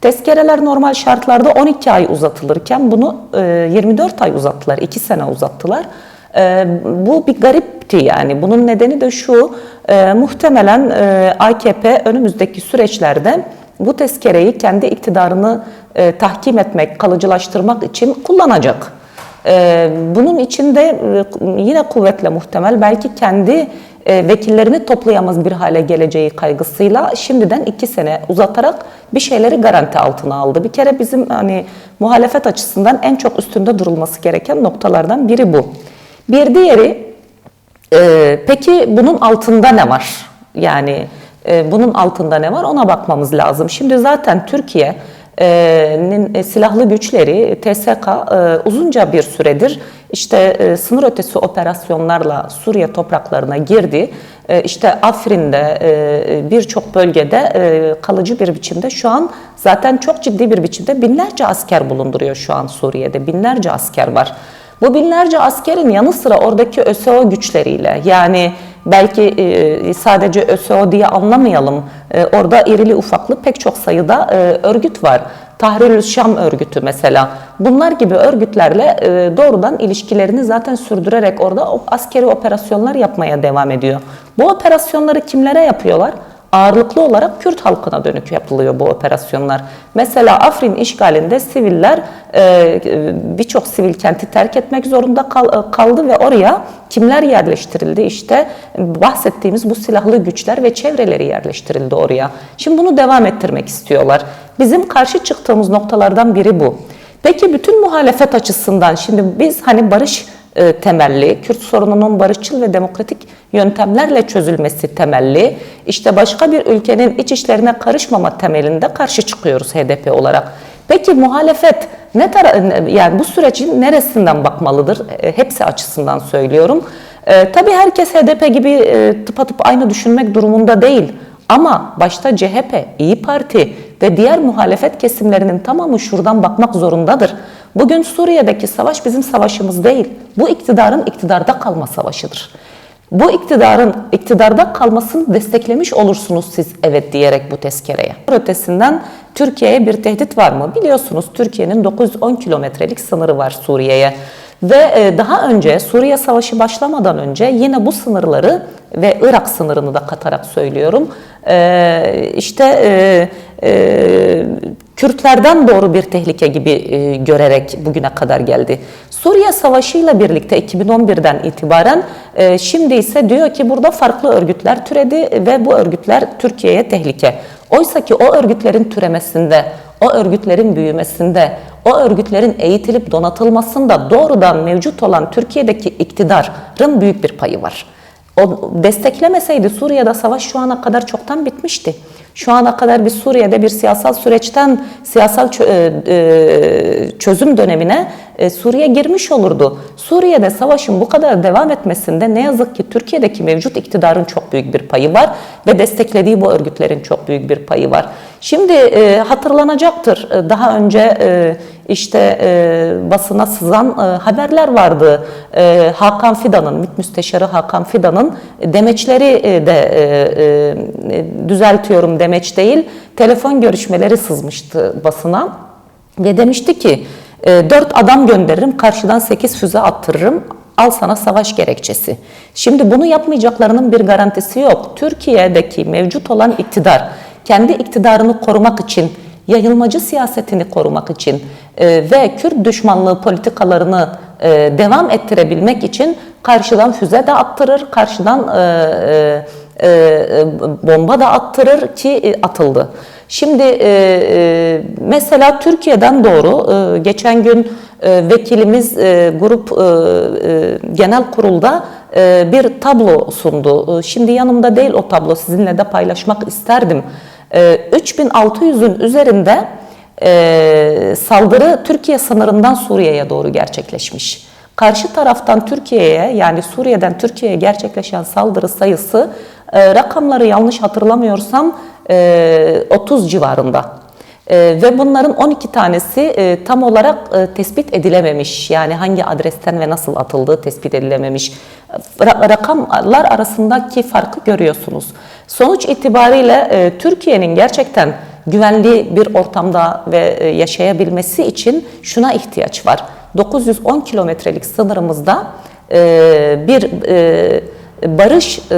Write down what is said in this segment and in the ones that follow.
Tezkereler normal şartlarda 12 ay uzatılırken bunu e, 24 ay uzattılar, 2 sene uzattılar. E, bu bir garipti yani. Bunun nedeni de şu, e, muhtemelen e, AKP önümüzdeki süreçlerde bu tezkereyi kendi iktidarını e, tahkim etmek, kalıcılaştırmak için kullanacak. Bunun için de e, yine kuvvetle muhtemel belki kendi e, vekillerini toplayamaz bir hale geleceği kaygısıyla şimdiden iki sene uzatarak bir şeyleri garanti altına aldı. Bir kere bizim hani muhalefet açısından en çok üstünde durulması gereken noktalardan biri bu. Bir diğeri e, peki bunun altında ne var? Yani e, bunun altında ne var ona bakmamız lazım. Şimdi zaten Türkiye e, silahlı güçleri TSK e, uzunca bir süredir işte e, sınır ötesi operasyonlarla Suriye topraklarına girdi. E, işte Afrin'de e, birçok bölgede e, kalıcı bir biçimde şu an zaten çok ciddi bir biçimde binlerce asker bulunduruyor şu an Suriye'de. Binlerce asker var. Bu binlerce askerin yanı sıra oradaki ÖSO güçleriyle yani belki e, sadece ÖSO diye anlamayalım. E, orada irili ufaklı pek çok sayıda e, örgüt var. Tahrirül Şam örgütü mesela. Bunlar gibi örgütlerle e, doğrudan ilişkilerini zaten sürdürerek orada askeri operasyonlar yapmaya devam ediyor. Bu operasyonları kimlere yapıyorlar? Ağırlıklı olarak Kürt halkına dönük yapılıyor bu operasyonlar. Mesela Afrin işgalinde siviller e, birçok sivil kenti terk etmek zorunda kal, kaldı ve oraya kimler yerleştirildi? İşte bahsettiğimiz bu silahlı güçler ve çevreleri yerleştirildi oraya. Şimdi bunu devam ettirmek istiyorlar. Bizim karşı çıktığımız noktalardan biri bu. Peki bütün muhalefet açısından şimdi biz hani barış e, temelli, Kürt sorununun barışçıl ve demokratik yöntemlerle çözülmesi temelli, işte başka bir ülkenin iç işlerine karışmama temelinde karşı çıkıyoruz HDP olarak. Peki muhalefet ne yani bu sürecin neresinden bakmalıdır? E, hepsi açısından söylüyorum. E, tabii herkes HDP gibi e, tıpatıp aynı düşünmek durumunda değil. Ama başta CHP, İyi Parti ve diğer muhalefet kesimlerinin tamamı şuradan bakmak zorundadır. Bugün Suriye'deki savaş bizim savaşımız değil. Bu iktidarın iktidarda kalma savaşıdır. Bu iktidarın iktidarda kalmasını desteklemiş olursunuz siz evet diyerek bu tezkereye. Ötesinden Türkiye'ye bir tehdit var mı? Biliyorsunuz Türkiye'nin 910 kilometrelik sınırı var Suriye'ye. Ve e, daha önce Suriye Savaşı başlamadan önce yine bu sınırları ve Irak sınırını da katarak söylüyorum. E, işte e, Kürtlerden doğru bir tehlike gibi e, görerek bugüne kadar geldi. Suriye Savaşı ile birlikte 2011'den itibaren e, şimdi ise diyor ki burada farklı örgütler türedi ve bu örgütler Türkiye'ye tehlike. Oysa ki o örgütlerin türemesinde, o örgütlerin büyümesinde, o örgütlerin eğitilip donatılmasında doğrudan mevcut olan Türkiye'deki iktidarın büyük bir payı var. O desteklemeseydi Suriye'de savaş şu ana kadar çoktan bitmişti. Şu ana kadar bir Suriye'de bir siyasal süreçten siyasal çözüm dönemine Suriye girmiş olurdu. Suriye'de savaşın bu kadar devam etmesinde ne yazık ki Türkiye'deki mevcut iktidarın çok büyük bir payı var ve desteklediği bu örgütlerin çok büyük bir payı var. Şimdi hatırlanacaktır daha önce işte basına sızan haberler vardı. Hakan Fidan'ın, MİT Müsteşarı Hakan Fidan'ın demeçleri de düzeltiyorum demeç değil, telefon görüşmeleri sızmıştı basına ve demişti ki e, dört adam gönderirim, karşıdan sekiz füze attırırım, al sana savaş gerekçesi. Şimdi bunu yapmayacaklarının bir garantisi yok. Türkiye'deki mevcut olan iktidar kendi iktidarını korumak için, yayılmacı siyasetini korumak için e, ve Kürt düşmanlığı politikalarını e, devam ettirebilmek için karşıdan füze de attırır, karşıdan e, e, e, bomba da attırır ki e, atıldı. Şimdi mesela Türkiye'den doğru geçen gün vekilimiz grup genel kurulda bir tablo sundu. Şimdi yanımda değil o tablo sizinle de paylaşmak isterdim. 3600'ün üzerinde saldırı Türkiye sınırından Suriye'ye doğru gerçekleşmiş. Karşı taraftan Türkiye'ye yani Suriye'den Türkiye'ye gerçekleşen saldırı sayısı e, rakamları yanlış hatırlamıyorsam e, 30 civarında. E, ve bunların 12 tanesi e, tam olarak e, tespit edilememiş. Yani hangi adresten ve nasıl atıldığı tespit edilememiş. Ra rakamlar arasındaki farkı görüyorsunuz. Sonuç itibariyle e, Türkiye'nin gerçekten güvenli bir ortamda ve e, yaşayabilmesi için şuna ihtiyaç var. 910 kilometrelik sınırımızda e, bir e, barış e,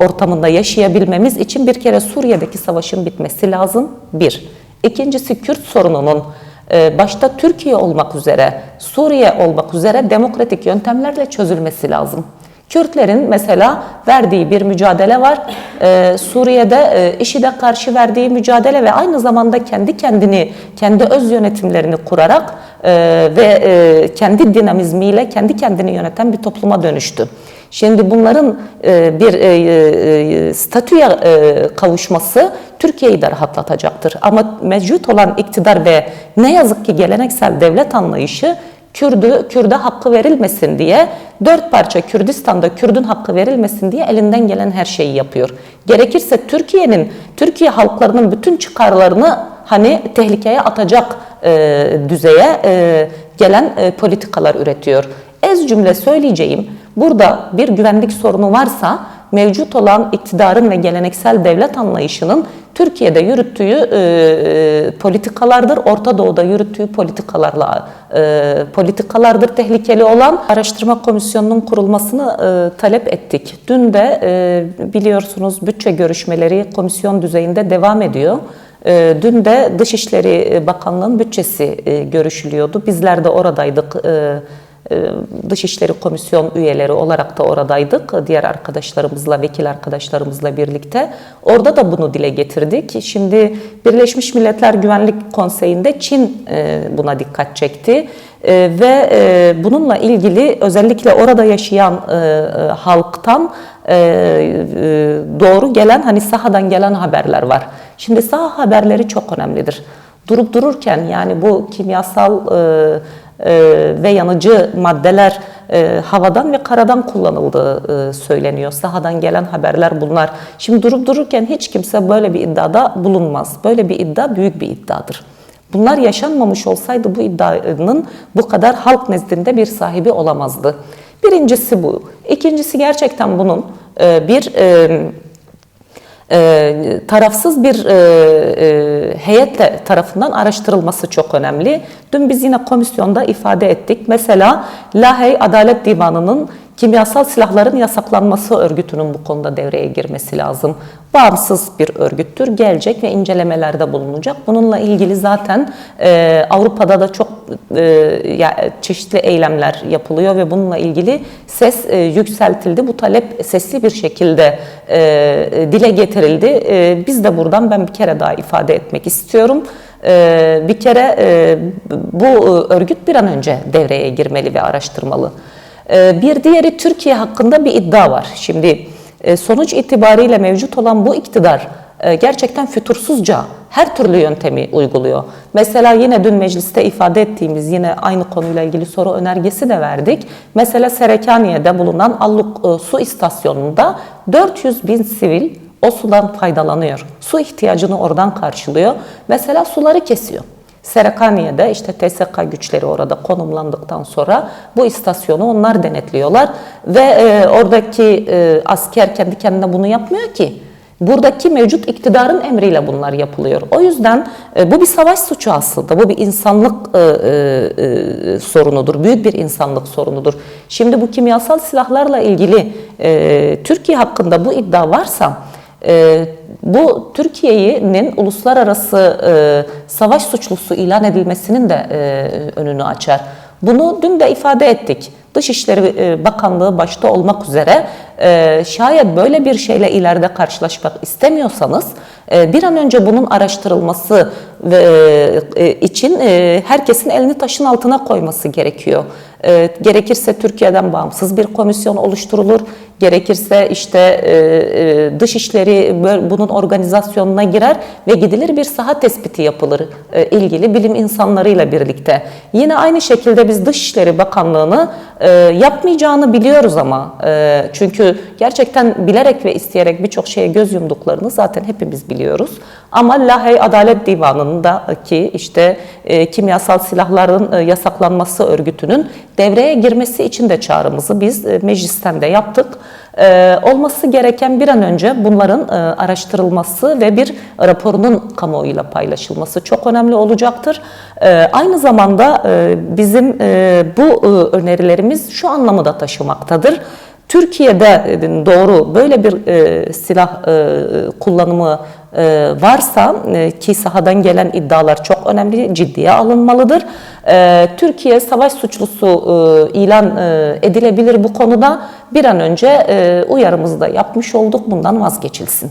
ortamında yaşayabilmemiz için bir kere Suriye'deki savaşın bitmesi lazım. Bir. İkincisi Kürt sorununun e, başta Türkiye olmak üzere, Suriye olmak üzere demokratik yöntemlerle çözülmesi lazım. Kürtlerin mesela verdiği bir mücadele var. Ee, Suriye'de e, IŞİD'e karşı verdiği mücadele ve aynı zamanda kendi kendini, kendi öz yönetimlerini kurarak e, ve e, kendi dinamizmiyle kendi kendini yöneten bir topluma dönüştü. Şimdi bunların e, bir e, e, statüye e, kavuşması Türkiye'yi de rahatlatacaktır. Ama mevcut olan iktidar ve ne yazık ki geleneksel devlet anlayışı Kürdü, Kürde hakkı verilmesin diye dört parça Kürdistan'da Kürdün hakkı verilmesin diye elinden gelen her şeyi yapıyor. Gerekirse Türkiye'nin, Türkiye halklarının bütün çıkarlarını hani tehlikeye atacak e, düzeye e, gelen e, politikalar üretiyor. Ez cümle söyleyeceğim, burada bir güvenlik sorunu varsa mevcut olan iktidarın ve geleneksel devlet anlayışının Türkiye'de yürüttüğü e, politikalardır, Orta Doğu'da yürüttüğü politikalarla e, politikalardır tehlikeli olan. Araştırma komisyonunun kurulmasını e, talep ettik. Dün de e, biliyorsunuz bütçe görüşmeleri komisyon düzeyinde devam ediyor. E, Dün de Dışişleri Bakanlığı'nın bütçesi e, görüşülüyordu. Bizler de oradaydık. E, Dışişleri Komisyon üyeleri olarak da oradaydık. Diğer arkadaşlarımızla, vekil arkadaşlarımızla birlikte. Orada da bunu dile getirdik. Şimdi Birleşmiş Milletler Güvenlik Konseyi'nde Çin e, buna dikkat çekti. E, Ve bununla ilgili özellikle orada yaşayan halktan doğru gelen, hani sahadan gelen haberler var. Şimdi saha haberleri çok önemlidir. Durup dururken yani bu kimyasal ve yanıcı maddeler e, havadan ve karadan kullanıldığı e, söyleniyor. Sahadan gelen haberler bunlar. Şimdi durup dururken hiç kimse böyle bir iddiada bulunmaz. Böyle bir iddia büyük bir iddiadır. Bunlar yaşanmamış olsaydı bu iddianın bu kadar halk nezdinde bir sahibi olamazdı. Birincisi bu. İkincisi gerçekten bunun bir e, tarafsız bir e, e, heyetle tarafından araştırılması çok önemli. Dün biz yine komisyonda ifade ettik. Mesela Lahey Adalet Divanı'nın kimyasal silahların yasaklanması örgütünün bu konuda devreye girmesi lazım. Bağımsız bir örgüttür, gelecek ve incelemelerde bulunacak. Bununla ilgili zaten e, Avrupa'da da çok e, ya, çeşitli eylemler yapılıyor ve bununla ilgili ses e, yükseltildi. Bu talep sesli bir şekilde e, dile getirildi. E, biz de buradan ben bir kere daha ifade etmek istiyorum. E, bir kere e, bu örgüt bir an önce devreye girmeli ve araştırmalı. Ee, bir diğeri Türkiye hakkında bir iddia var. Şimdi e, sonuç itibariyle mevcut olan bu iktidar e, gerçekten fütursuzca her türlü yöntemi uyguluyor. Mesela yine dün mecliste ifade ettiğimiz yine aynı konuyla ilgili soru önergesi de verdik. Mesela Serekaniye'de bulunan Alluk e, su istasyonunda 400 bin sivil o sudan faydalanıyor. Su ihtiyacını oradan karşılıyor. Mesela suları kesiyor. Serekaniye'de işte TSK güçleri orada konumlandıktan sonra bu istasyonu onlar denetliyorlar ve e, oradaki e, asker kendi kendine bunu yapmıyor ki. Buradaki mevcut iktidarın emriyle bunlar yapılıyor. O yüzden e, bu bir savaş suçu aslında. Bu bir insanlık e, e, e, sorunudur. Büyük bir insanlık sorunudur. Şimdi bu kimyasal silahlarla ilgili e, Türkiye hakkında bu iddia varsa e, bu Türkiye'nin uluslararası e, savaş suçlusu ilan edilmesinin de e, önünü açar. Bunu dün de ifade ettik. Dışişleri e, Bakanlığı başta olmak üzere şayet böyle bir şeyle ileride karşılaşmak istemiyorsanız bir an önce bunun araştırılması için herkesin elini taşın altına koyması gerekiyor. Gerekirse Türkiye'den bağımsız bir komisyon oluşturulur. Gerekirse işte dışişleri bunun organizasyonuna girer ve gidilir bir saha tespiti yapılır ilgili bilim insanlarıyla birlikte. Yine aynı şekilde biz Dışişleri Bakanlığı'nı yapmayacağını biliyoruz ama çünkü gerçekten bilerek ve isteyerek birçok şeye göz yumduklarını zaten hepimiz biliyoruz. Ama Lahey Adalet Divanı'ndaki işte e, kimyasal silahların e, yasaklanması örgütünün devreye girmesi için de çağrımızı biz e, meclisten de yaptık. E, olması gereken bir an önce bunların e, araştırılması ve bir raporunun kamuoyuyla paylaşılması çok önemli olacaktır. E, aynı zamanda e, bizim e, bu e, önerilerimiz şu anlamı da taşımaktadır. Türkiye'de e, doğru böyle bir e, silah e, kullanımı varsa ki sahadan gelen iddialar çok önemli, ciddiye alınmalıdır. Türkiye savaş suçlusu ilan edilebilir bu konuda bir an önce e, uyarımızı da yapmış olduk bundan vazgeçilsin.